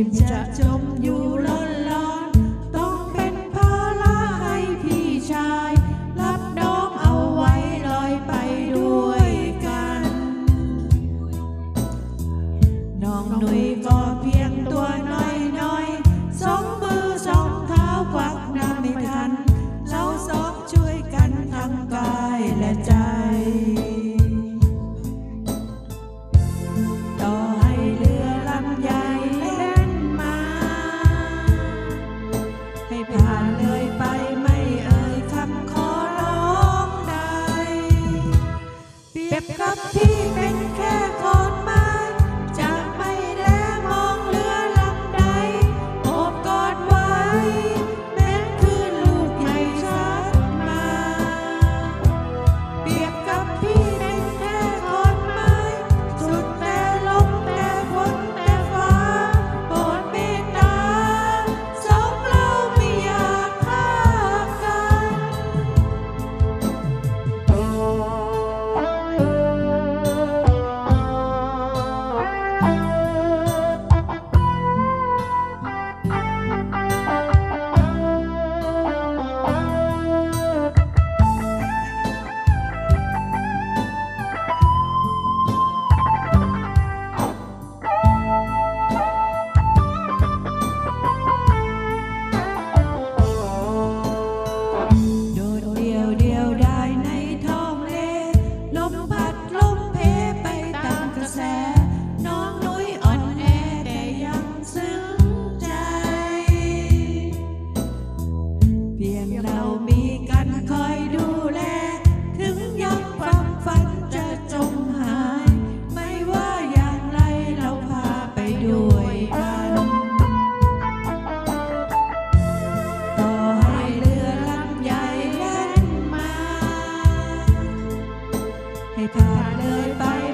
ิมจะจมอยู่ล้นล้อนต้องเป็นภาระให้พี่ชาย รับน้องเอาไว้ลอยไปด้วยกัน น้องหนุ่ย ใ